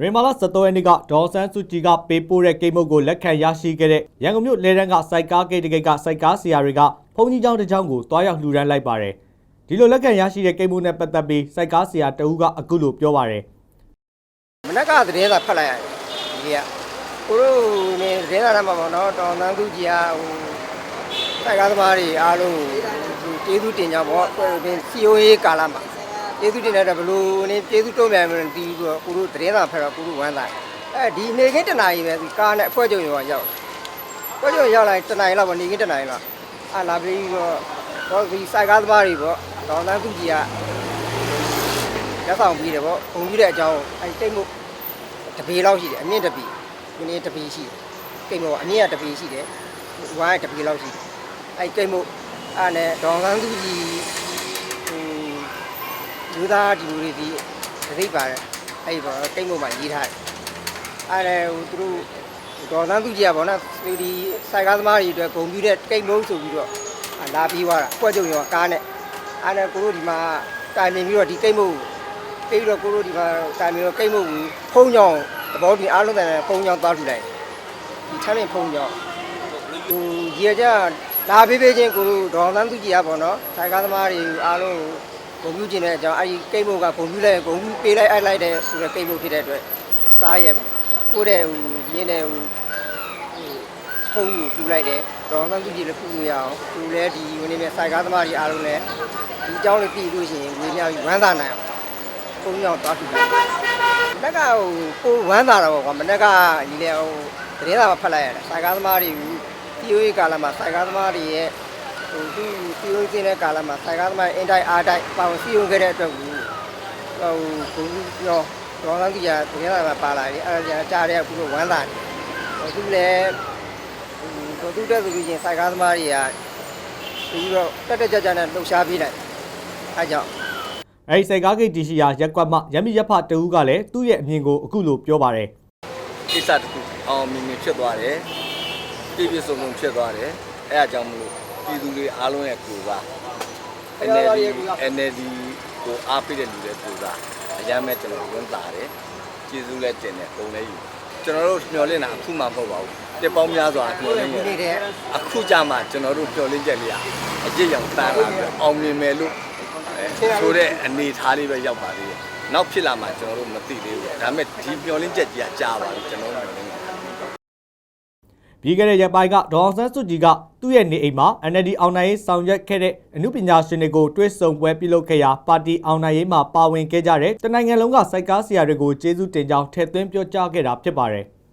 ရေမာလာ73ရက်နေ့ကဒေါ်ဆန်းစုကြည်ကပေးပို့တဲ့ကိတ်မုတ်ကိုလက်ခံရရှိခဲ့တဲ့ရန်ကုန်မြို့လေတန်းကစိုက်ကားဂိတ်တကိတ်ကစိုက်ကားဆရာတွေကဘုံကြီးကျောင်းတစ်ကျောင်းကိုတွားရောက်လှူဒန်းလိုက်ပါတယ်ဒီလိုလက်ခံရရှိတဲ့ကိတ်မုတ်နဲ့ပတ်သက်ပြီးစိုက်ကားဆရာတဦးကအခုလိုပြောပါတယ်မနက်ကသတင်းစာဖတ်လိုက်ရတယ်ဒီကကိုတို့နေသတင်းစာထဲမှာပေါ့နော်တောင်တန်းသူကြီးကဟိုတိုက်ကားသမားတွေအားလုံးကိုကျေးဇူးတင်ကြပေါ့ကိုတို့ COA ကာလမှာ ကျေးဇူးတင်တဲ့ဘလို့နေကျေးဇူးတုံးပြန်မလို့ဒီကိုကိုတို့သတင်းစာဖတ်တော့ကိုတို့ဝမ်းသာအဲဒီနေခင်းတနာရီပဲဒီကားနဲ့အဖွဲကြုံရောရောက်ဖွဲကြုံရောက်လိုက်တနာရီလောက်ပေါ့နေခင်းတနာရီလောက်အာလာပြီးတော့တော့ဒီစိုက်ကားသမားတွေပေါ့တောင်တန်းသူကြီးကလက်ဆောင်ပြီးတယ်ပေါ့ပုံပြီးတဲ့အကြောင်းအဲတိတ်မှုတပေလောက်ရှိတယ်အမြင့်တပေဒီနေ့တပေရှိတယ်ကိတ်မို့အမြင့်ကတပေရှိတယ်ဝိုင်းကတပေလောက်ရှိတယ်အဲကိတ်မို့အဲ့နဲ့ဒေါန်ကန်းသူကြီးဟို ယူသားဒီလိုတွေဒီသိပါတယ်အဲ့ပေါ့ကိတ်မို့မှာရေးထားတယ်အဲ့လေဟိုသူတို့ဒေါန်ကန်းသူကြီးကပေါ့နော်ဒီဒီစိုက်ကားသမားတွေအတွက်ဂုံပြူတဲ့ကိတ်မို့ဆိုပြီးတော့လာပြီးသွားတာကွက်ကြုံရောကားနဲ့အဲ့နဲ့ကိုတို့ဒီမှာတိုင်မြင်ပြီးတော့ဒီကိတ်မို့ပြီးတော့ကိုတို့ဒီမှာတာမီတော့ကိတ်မုတ်ဘူးဖုံးကြောင်သဘောတူအားလုံးတဲ့ဖုံးကြောင်သွားထူလိုက်ဒီချမ်းရင်ဖုံးကြောင်ဟိုရေကြလာပေးပေးချင်းကိုတို့ဒေါ်သန်းသူကြီးရပါတော့ထိုင်ကားသမားတွေအားလုံးကို ဂုံပြူကျင်တဲ့အကြောင်းအဲဒီကိတ်မုတ်ကဂုံပြူလိုက်ဂုံပြူပေးလိုက်အိုက်လိုက်တဲ့ဆိုတဲ့ကိတ်မုတ်ဖြစ်တဲ့အတွက်စားရဘူးကိုတဲ့ဟိုရင်းတဲ့ဟိုဖုံးကိုပြူလိုက်တယ်ဒေါ်သန်းသူကြီးလည်းပြူလို့ရအောင်သူလည်းဒီဝင်နေမဲ့စိုက်ကားသမားတွေအားလုံးလည်းဒီအကြောင်းလေးပြည်လို့ရှိရင်ဝေမြောက်ပြီးဝမ်းသာနိုင်အောင်ပုံကြောင်သွားထူတယ်မနက်ကဟိုကိုဝမ်းသာတာပေါ့ကွာမနက်ကဒီလေဟိုသတင်းစာမှာဖတ်လိုက်ရတယ်စိုက်ကားသမားတွေတီယိုရေးကာလမှာစိုက်ကားသမားတွေရဲ့ ဟိုသူတီယိုရေးစင်းတဲ့ကာလမှာစိုက်ကားသမားအင်တိုက်အားတိုက်ပါဝင်စီယုံခဲ့တဲ့အတွက်ကိုဟိုဘုံပြောဒေါ်လာကြီးကသတင်းစာမှာပါလာတယ်အဲ့ဒါကြားတဲ့အခုတော့ဝမ်းသာတယ်ဟိုသူလည်းဟိုသူတက်ဆိုလို့ချင်းစိုက်ကားသမားတွေကပြီးတော့တက်တက်ကြကြနဲ့လှုပ်ရှားပြီးလိုက်အဲကြောင့်အဲဒီစိုက်ကားဂိတ်တီရှိရာရက်ကွက်မှရမီရက်ဖတဦးကလည်းသူ့ရဲ့အမြင်ကိုအခုလိုပြောပါတယ်ကိစ္စတစ်ခုအောင်မြင်မြင်ဖြစ်သွားတယ်ပြည့်ပြည့်စုံစုံဖြစ်သွားတယ်အဲအကြောင်းမလို့ ပြည်သူတွေအားလုံးရဲ့ကိုယ်စား NLD NLD ကိုအားပေးတဲ့လူတွေကိုယ်စားအရမ်းမဲ့ကျွန်တော်ဝန်တာတယ်ကျေးဇူးလည်းတင်တယ်ပုံလည်းယူကျွန်တော်တို့မျှော်လင့်တာအခုမှမဟုတ်ပါဘူးတစ်ပေါင်းများစွာမျှော်လင့်ဒီနေနေ့တည်းအခုကြမှာကျွန်တော်တို့မျှော်လင့်ချက်လေးကအကျစ်ရောင်တန်းလာပြီးအောင်မြင်မယ်လို့အဲဆိုတဲ့အနေထားလေးပဲရောက်ပါသေးတယ်နောက်ဖြစ်လာမှကျွန်တော်တို့မသိသေးဘူးဒါပေမဲ့ဒီမျှော်လင့်ချက်ကြီးကကြားပါပြီကျွန်တော်တို့မျှော်လင့်တာ ပြီးခဲ့တဲ့ရက်ပိုင်းကဒေါ်အောင်ဆန်းစုကြည်ကသူ့ရဲ့နေအိမ်မှာ NLD အောင်နိုင်ရေးဆောင်ရွက်ခဲ့တဲ့အမှုပညာရှင်တွေကိုတွဲဆုံပွဲပြုလုပ်ခဲ့ရာပါတီအောင်နိုင်ရေးမှာပါဝင်ခဲ့ကြတဲ့တနိုင်ငံလုံးကစိုက်ကားဆရာတွေကိုကျေးဇူးတင်ကြောင်းထည့်သွင်းပြောကြားခဲ့တာဖြစ်ပါတယ်။